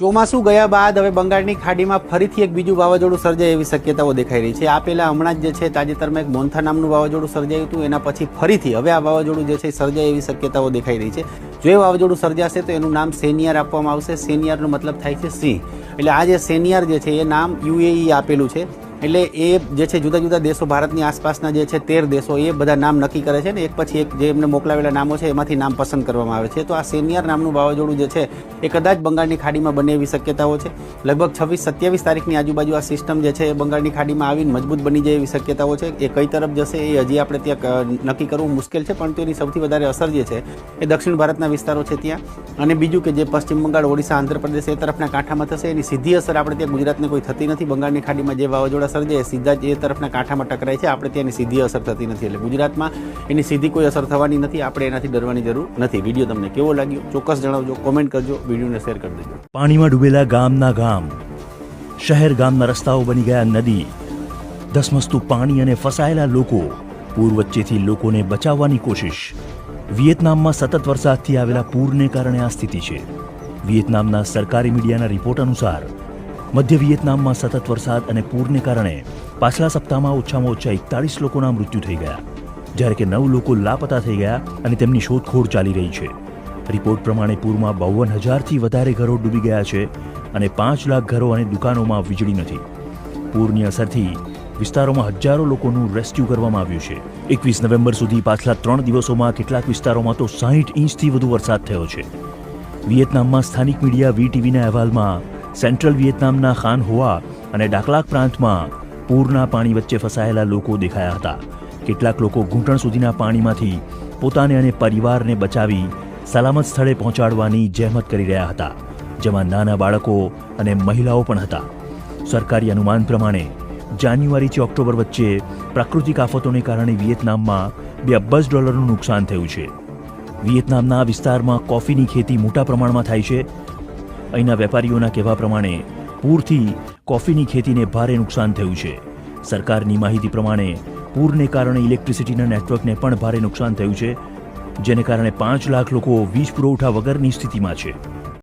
ચોમાસું ગયા બાદ હવે બંગાળની ખાડીમાં ફરીથી એક બીજું વાવાઝોડું સર્જાય એવી શક્યતાઓ દેખાઈ રહી છે. આ પહેલા હમણાં જ જે છે તાજેતરમાં એક મોન્થા નામનું વાવાઝોડું સર્જાયું હતું. એના પછી ફરીથી હવે આ વાવાઝોડું જે છે સર્જાય એવી શક્યતાઓ દેખાઈ રહી છે. જો એ વાવાઝોડું સર્જાશે તો એનું નામ સેનિયર આપવામાં આવશે. સેનિયરનો મતલબ થાય છે સિંહ. એટલે આ જે સેનિયર જે છે એ નામ યુએઈ આપેલું છે. એટલે એ જે છે જુદા જુદા દેશો ભારતની આસપાસના જે છે તેર દેશો, એ બધા નામ નક્કી કરે છે ને એક પછી એક જે એમને મોકલાવેલા નામો છે, એમાંથી નામ પસંદ કરવામાં આવે છે. તો આ સેનિયર નામનું વાવાઝોડું જે છે, એ કદાચ બંગાળની ખાડીમાં બને એવી શક્યતાઓ છે. લગભગ છવ્વીસ સત્યાવીસ તારીખની આજુબાજુ આ સિસ્ટમ જે છે એ બંગાળની ખાડીમાં આવીને મજબૂત બની જાય એવી શક્યતાઓ છે. એ કઈ તરફ જશે એ હજી આપણે ત્યાં નક્કી કરવું મુશ્કેલ છે, પણ તેની સૌથી વધારે અસર જે છે, એ દક્ષિણ ભારતના વિસ્તારો છે ત્યાં. અને બીજું કે જે પશ્ચિમ બંગાળ, ઓડિશા, આંધ્રપ્રદેશ એ તરફના કાંઠામાં થશે. એની સીધી અસર આપણે ત્યાં ગુજરાતને કોઈ થતી નથી. બંગાળની ખાડીમાં જે વાવાઝોડા સર્જે જે સીધા જ એ તરફના કાંઠામાં ટકરાય છે. આપણે ત્યાંની સીધી અસર થતી નથી એટલે ગુજરાતમાં એની સીધી કોઈ અસર થવાની નથી. આપણે એનાથી ડરવાની જરૂર નથી. વીડિયો તમને કેવો લાગ્યો? ચોક્કસ જણાવજો કોમેન્ટ કરજો, વિડીયોને શેર કરી દેજો. પાણીમાં ડૂબેલા ગામના ગામ, શહેર ગામના રસ્તાઓ બની ગયા નદી. ધસમસતું પાણી અને ફસાયેલા લોકો પૂર વચ્ચેથી લોકોને બચાવવાની કોશિશ. વિયેતનામમાં સતત વરસાદથી આવેલા પૂરને કારણે આ સ્થિતિ છે. વિયેતનામના સરકારી મીડિયાના રિપોર્ટ અનુસાર મધ્ય વિયેતનામમાં સતત વરસાદ અને પૂરને કારણે પાછલા સપ્તાહમાં ઓછામાં ઓછા એકતાળીસ લોકોના મૃત્યુ થઈ ગયા. જ્યારે કે નવ લોકો લાપતા થઈ ગયા અને તેમની શોધખોળ ચાલી રહી છે. રિપોર્ટ પ્રમાણે પૂરમાં બાવન હજારથી વધારે ઘરો ડૂબી ગયા છે અને પાંચ લાખ ઘરો અને દુકાનોમાં વીજળી નથી. પૂરની અસરથી વિસ્તારોમાં હજારો લોકોનું રેસ્ક્યુ કરવામાં આવ્યું છે. એકવીસ નવેમ્બર સુધી પાછલા ત્રણ દિવસોમાં કેટલાક વિસ્તારોમાં તો સાહીઠ ઇંચથી વધુ વરસાદ થયો છે. વિયેતનામમાં સ્થાનિક મીડિયા વી ટીવીના અહેવાલમાં સેન્ટ્રલ વિયેતનામના ખાન હોવા અને ડાકલાક પ્રાંતમાં પૂરના પાણી વચ્ચે ફસાયેલા લોકો દેખાયા હતા. કેટલાક લોકો ઘૂંટણ સુધીના પાણીમાંથી પોતાને અને પરિવારને બચાવી સલામત સ્થળે પહોંચાડવાની જહેમત કરી રહ્યા હતા, જેમાં નાના બાળકો અને મહિલાઓ પણ હતા. સરકારી અનુમાન પ્રમાણે જાન્યુઆરીથી ઓક્ટોબર વચ્ચે પ્રાકૃતિક આફતોને કારણે વિયેતનામમાં બે અબજ ડોલરનું નુકસાન થયું છે. વિયેતનામના વિસ્તારમાં કોફીની ખેતી મોટા પ્રમાણમાં થાય છે અહીંના વેપારીઓના કહેવા પ્રમાણે, પૂરથી કોફીની ખેતીને ભારે નુકસાન થયું છે. સરકારની માહિતી પ્રમાણે, પૂરને કારણે ઇલેક્ટ્રિસિટીના નેટવર્કને પણ ભારે નુકસાન થયું છે, જેને કારણે પાંચ લાખ લોકો વીજ પુરવઠા વગરની સ્થિતિમાં છે.